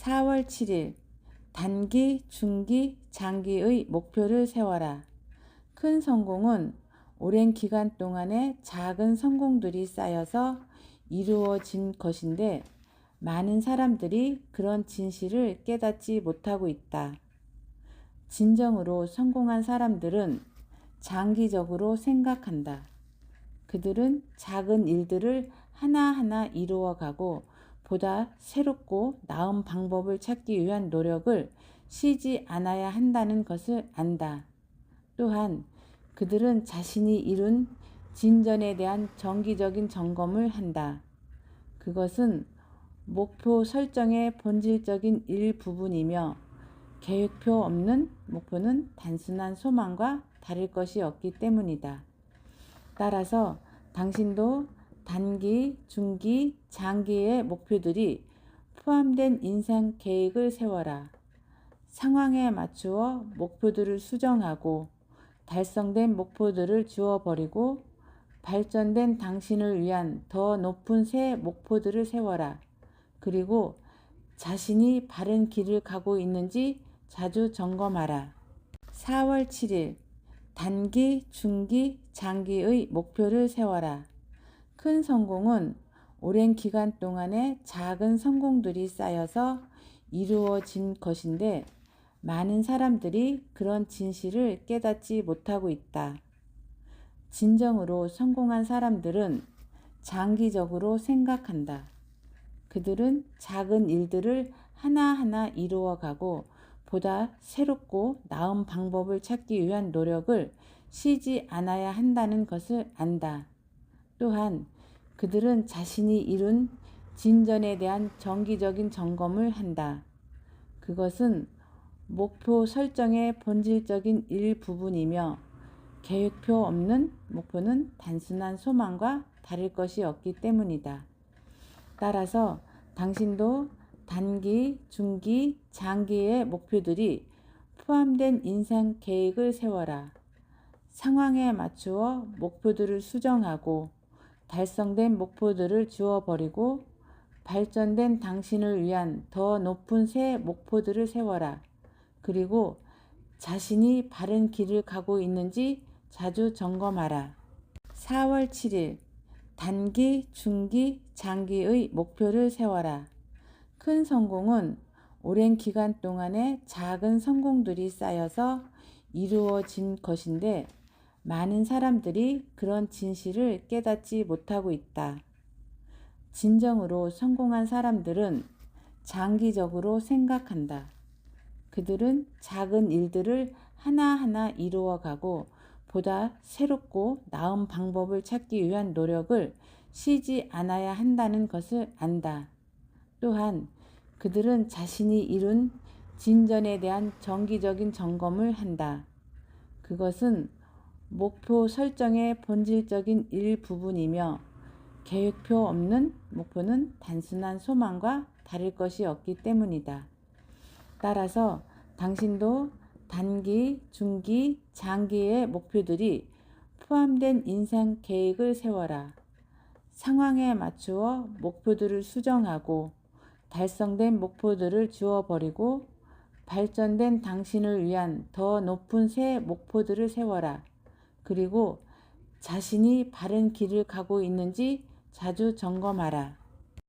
4월 7일 단기, 중기, 장기의 목표를 세워라. 큰 성공은 오랜 기간 동안의 작은 성공들이 쌓여서 이루어진 것인데 많은 사람들이 그런 진실을 깨닫지 못하고 있다. 진정으로 성공한 사람들은 장기적으로 생각한다. 그들은 작은 일들을 하나하나 이루어가고 보다 새롭고 나은 방법을 찾기 위한 노력을 쉬지 않아야 한다는 것을 안다. 또한 그들은 자신이 이룬 진전에 대한 정기적인 점검을 한다. 그것은 목표 설정의 본질적인 일부분이며 계획표 없는 목표는 단순한 소망과 다를 것이 없기 때문이다. 따라서 당신도 단기, 중기, 장기의 목표들이 포함된 인생 계획을 세워라. 상황에 맞추어 목표들을 수정하고 달성된 목표들을 지워버리고 발전된 당신을 위한 더 높은 새 목표들을 세워라. 그리고 자신이 바른 길을 가고 있는지 자주 점검하라. 4월 7일 단기, 중기, 장기의 목표를 세워라. 큰 성공은 오랜 기간 동안의 작은 성공들이 쌓여서 이루어진 것인데 많은 사람들이 그런 진실을 깨닫지 못하고 있다. 진정으로 성공한 사람들은 장기적으로 생각한다. 그들은 작은 일들을 하나하나 이루어가고 보다 새롭고 나은 방법을 찾기 위한 노력을 쉬지 않아야 한다는 것을 안다. 또한 그들은 자신이 이룬 진전에 대한 정기적인 점검을 한다. 그것은 목표 설정의 본질적인 일부분이며 계획표 없는 목표는 단순한 소망과 다를 것이 없기 때문이다. 따라서 당신도 단기, 중기, 장기의 목표들이 포함된 인생 계획을 세워라. 상황에 맞추어 목표들을 수정하고 달성된 목표들을 지워버리고 발전된 당신을 위한 더 높은 새 목표들을 세워라. 그리고 자신이 바른 길을 가고 있는지 자주 점검하라. 4월 7일 단기, 중기, 장기의 목표를 세워라. 큰 성공은 오랜 기간 동안의 작은 성공들이 쌓여서 이루어진 것인데 많은 사람들이 그런 진실을 깨닫지 못하고 있다. 진정으로 성공한 사람들은 장기적으로 생각한다. 그들은 작은 일들을 하나하나 이루어가고 보다 새롭고 나은 방법을 찾기 위한 노력을 쉬지 않아야 한다는 것을 안다. 또한 그들은 자신이 이룬 진전에 대한 정기적인 점검을 한다. 그것은 목표 설정의 본질적인 일부분이며 계획표 없는 목표는 단순한 소망과 다를 것이 없기 때문이다. 따라서 당신도 단기, 중기, 장기의 목표들이 포함된 인생 계획을 세워라. 상황에 맞추어 목표들을 수정하고 달성된 목표들을 지워버리고 발전된 당신을 위한 더 높은 새 목표들을 세워라. 그리고 자신이 바른 길을 가고 있는지 자주 점검하라.